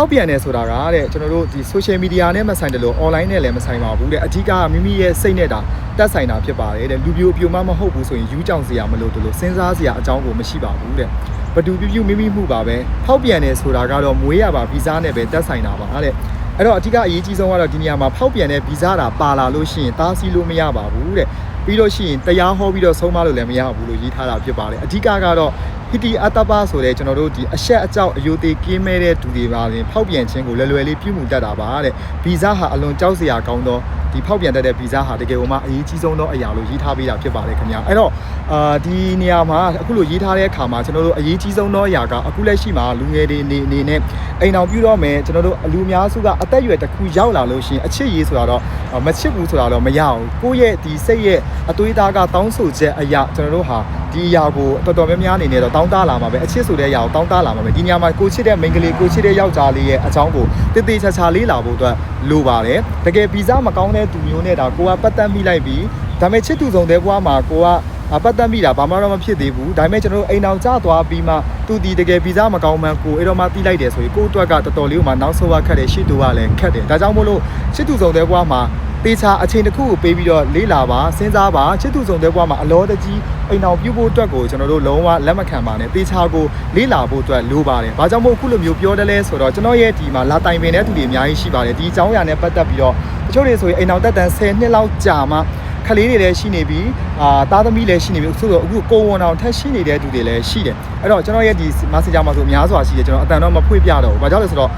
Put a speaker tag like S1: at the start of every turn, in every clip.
S1: ဖောက်ပြန်တယ်ဆိုတာကတဲ့ကျွန်တော်တို့ဒီ social media နဲ့မဆိုင်တယ်လို့ online နဲ့လည်းမဆိုင်ပါဘူးတဲ့အဓိကကမိမိရဲ့စိတ်နဲ့တာတက်ဆိုင်တာဖြစ်ပါတယ်တဲ့လူပြိုအပြိုမှမဟုတ်ဘူးဆိုရင်ယူးကြောင်စရာမလိုတယ်လို့စဉ်းစားစရာအကြောင်းကိုမရှိပါဘူးတဲ့ဘတူပြပြမိမိမှုပါပဲဖောက်ပြန်တယ်ဆိုတာကတော့မွေးရပါဗီဇနဲ့ပဲတက်ဆိုင်တာပါတဲ့အဲ့တော့အဓိကအရေးကြီးဆုံးကတော့ဒီနေရာမှာဖောက်ပြန်တဲ့ဗီဇတာပါလာလို့ရှိရင်တားဆီးလို့မရပါဘူးတဲ့ပြီးလို့ရှိရင်တရားဟောပြီးတော့ဆုံးမလို့လည်းမရဘူးလို့ရေးထားတာဖြစ်ပါတယ်အဓိကကတော့ ဟီတီအတ္တပဆိုတဲ့ကျွန်တော်တို့ဒီအဆက်အကြောက်အယိုသေးကင်းမဲ့တဲ့သူတွေပါရင်ဖောက်ပြန်ခြင်းကိုလွယ်လွယ်လေးပြုမှုတတ်တာပါတဲ့ဗီဇဟာအလွန်ကြောက်စရာကောင်းသောဒီဖောက်ပြန်တတ်တဲ့ဗီဇဟာတကယ်ကိုမှအရေးကြီးဆုံးသောအရာလို့ရေးထားပေးတာဖြစ်ပါတယ်ခင်ဗျာအဲ့တော့အာဒီနေရာမှာအခုလိုရေးထားတဲ့အခါမှာကျွန်တော်တို့အရေးကြီးဆုံးသောအရာကအခုလက်ရှိမှာလူငယ်တွေအနေအနေနဲ့အိမ်အောင်ပြုတော့မယ်ကျွန်တော်တို့အလူအများစုကအသက်အရွယ်တစ်ခုရောက်လာလို့ရှိရင်အချစ်ရေးဆိုတာတော့အာမချစ်ဘူးဆိုတာတော့မရအောင်ကိုယ့်ရဲ့ဒီစိတ်ရဲ့အသွေးသားကတောင်းဆိုချက်အရာကျွန်တော်တို့ဟာ ဒီအရာကိုတော်တော်များများအနေနဲ့တော့တောင်းတလာမှာပဲအချစ်ဆိုတဲ့အရာကိုတောင်းတလာမှာပဲဒီနေရာမှာကိုချစ်တဲ့မိန်းကလေးကိုချစ်တဲ့ယောက်ျားလေးရဲ့အကြောင်းကိုတည်တည်ချာချာလေးလာဖို့အတွက်လိုပါတယ်တကယ်ဗီဇမကောင်းတဲ့သူမျိုးနဲ့ဒါကိုကပတ်သက်မိလိုက်ပြီးဒါပေမဲ့ချစ်သူဆုံးတဲ့ဘဝမှာကိုကအပတ်သက်မိတာဘာမှတော့မဖြစ်သေးဘူးဒါပေမဲ့ကျွန်တော်တို့အိမ်အောင်ကျသွားပြီးမှသူဒီတကယ်ဗီဇမကောင်းမှန်းကိုအဲ့တော့မှတီးလိုက်တယ်ဆိုရင်ကိုယ့်အတွက်ကတော်တော်လေးကိုမှနောက်ဆိုးရခက်တယ်ရှစ်တူကလည်းခက်တယ်ဒါကြောင့်မို့လို့ရှစ်တူဆုံးတဲ့ဘဝမှာ တေချာအချိန်တစ်ခုကိုပေးပြီးတော့လေးလာပါစဉ်းစားပါချစ်သူဆုံးတဲ့ဘဝမှာအလောတကြီးအိမ်အောင်ပြုဖို့အတွက်ကိုကျွန်တော်တို့လုံးဝလက်မခံပါနဲ့တေချာကိုလေးလာဖို့အတွက်လိုပါတယ်။ဘာကြောင့်မို့အခုလိုမျိုးပြောတယ်လဲဆိုတော့ကျွန်တော်ရဲ့ဒီမှာလာတိုင်ပင်တဲ့သူတွေအများကြီးရှိပါတယ်။ဒီအကြောင်းအရာနဲ့ပတ်သက်ပြီးတော့တချို့တွေဆိုရင်အိမ်အောင်တက်တန်10နှစ်လောက်ကြာမှခလေးတွေလည်းရှိနေပြီးအာသားသမီးလည်းရှိနေပြီးဆိုတော့အခုကိုဝန်အောင်ထက်ရှိနေတဲ့သူတွေလည်းရှိတယ်အဲ့တော့ကျွန်တော်ရဲ့ဒီ messenger မှာဆိုအများစွာရှိတယ်ကျွန်တော်အတန်တော့မဖွင့်ပြတော့ဘူးဘာကြောင့်လဲဆိုတော့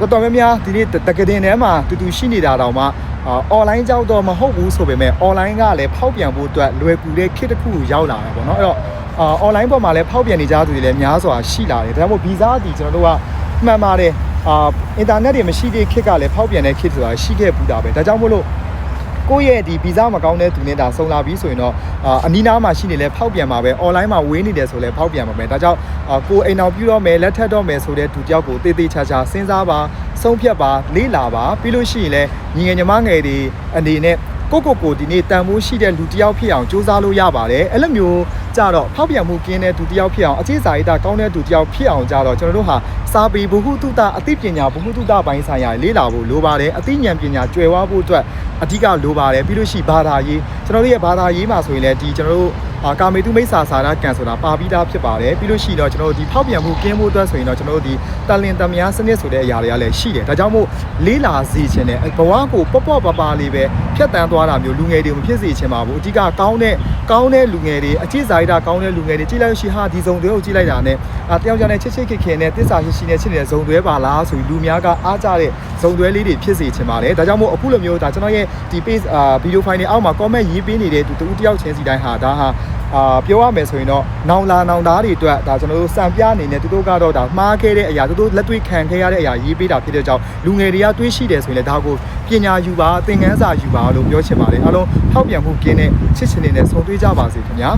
S1: တော်တော်များများဒီနေ့တကယ်တင်ထဲမှာတူတူရှိနေတာတောင်မှ အာ online ကြောက်တော့မဟုတ်ဘူးဆိုပေမဲ့ online ကလည်းဖောက်ပြန်ဖို့အတွက်လွယ်ကူတဲ့ခေတ်တစ်ခုကိုရောက်လာတာပေါ့နော်အဲ့တော့အာ online ပေါ်မှာလည်းဖောက်ပြန်နေကြသူတွေလည်းများစွာရှိလာတယ်ဒါကြောင့်မို့ဗီဇာဒီကျွန်တော်တို့ကမှန်ပါတယ်အာအင်တာနက်တွေမရှိတဲ့ခေတ်ကလည်းဖောက်ပြန်တဲ့ခေတ်ဆိုတာရှိခဲ့ပူတာပဲဒါကြောင့်မို့လို့ ကိုယ့်ရဲ့ဒီဗီဇမကောင်းတဲ့သူနဲ့ဒါဆုံလာပြီဆိုရင်တော့အာအနီးနားမှာရှိနေလဲဖောက်ပြန်ပါပဲ online မှာဝေးနေတယ်ဆိုလဲဖောက်ပြန်ပါပဲဒါကြောင့်အာကိုယ်အိမ်အောင်ပြုတော့မယ်လက်ထပ်တော့မယ်ဆိုတဲ့သူတယောက်ကိုတေးသေးချာချာစဉ်းစားပါဆုံးဖြတ်ပါလေးလာပါပြီးလို့ရှိရင်လဲညီငယ်ညီမငယ်တွေအနေနဲ့ကိုကိုကိုဒီနေ့တန်ဖိုးရှိတဲ့လူတစ်ယောက်ဖြစ်အောင်စူးစမ်းလို့ရပါတယ်အဲ့လိုမျိုး ကြတော့ဖောက်ပြန်မှုကင်းတဲ့သူတစ်ယောက်ဖြစ်အောင်အခြေစာရိတာကောင်းတဲ့သူတစ်ယောက်ဖြစ်အောင်ကြတော့ကျွန်တော်တို့ဟာစာပေဘ ഹു တုတအသိပညာဘ ഹു တုတပိုင်းဆိုင်ရာလေးလာဖို့လိုပါတယ်အသိဉာဏ်ပညာကျွယ်ဝဖို့အတွက်အဓိကလိုပါတယ်ပြီးလို့ရှိဘာသာရေးကျွန်တော်တို့ရဲ့ဘာသာရေးမှာဆိုရင်လည်းဒီကျွန်တော်တို့အာ ကာမေတုမိတ်ဆာစာရကန်ဆိုတာပါပြီးသားဖြစ်ပါတယ်ပြီးလို့ရှိတော့ကျွန်တော်တို့ဒီဖောက်ပြန်မှုကင်းဖို့အတွက်ဆိုရင်တော့ကျွန်တော်တို့ဒီတလင်တမယားစနစ်ဆိုတဲ့အရာတွေကလည်းရှိတယ်ဒါကြောင့်မို့လေးလာစေခြင်းနဲ့ဘဝကိုပေါ့ပေါ့ပါပါလေးပဲဖြတ်တန်းသွားတာမျိုးလူငယ်တွေမဖြစ်စေချင်ပါဘူးအဓိကကောင်းတဲ့ကောင်းတဲ့လူငယ်တွေအကျင့်စာရိတာကောင်းတဲ့လူငယ်တွေကြည့်လိုက်လို့ရှိဟာဒီစုံတွေကိုကြည့်လိုက်တာနဲ့အာတယောက်ကြောင့်လည်းချစ်ချစ်ခင်ခင်နဲ့တစ္ဆာရှိရှိနဲ့ချစ်နေတဲ့ဇုံတွဲပါလားဆိုပြီးလူများကအားကြတဲ့ဇုံတွဲလေးတွေဖြစ်စေချင်ပါတယ်ဒါကြောင့်မို့အခုလိုမျိုးဒါကျွန်တော်ရဲ့ဒီ page အာဗီဒီယိုဖိုင်တွေအောက်မှာ comment ရေးပေးနေတဲ့သူတူတယောက်ချင်းစီတိုင်းဟာဒါဟာအာပြောရမယ်ဆိုရင်တော့နောင်လာနောင်သားတွေအတွက်ဒါကျွန်တော်တို့စံပြအနေနဲ့သူတို့ကတော့ဒါမှားခဲ့တဲ့အရာသူတို့လက်တွေ့ခံခဲ့ရတဲ့အရာရေးပေးတာဖြစ်တဲ့ကြောင့်လူငယ်တွေကတွေးရှိတယ်ဆိုရင်လည်းဒါကိုပညာယူပါသင်ခန်းစာယူပါလို့ပြောချင်ပါတယ်အားလုံးထောက်ပြန်မှုကင်းတဲ့ချစ်ချင်နေတဲ့ဆုံတွေ့ကြပါစေခင်ဗျာ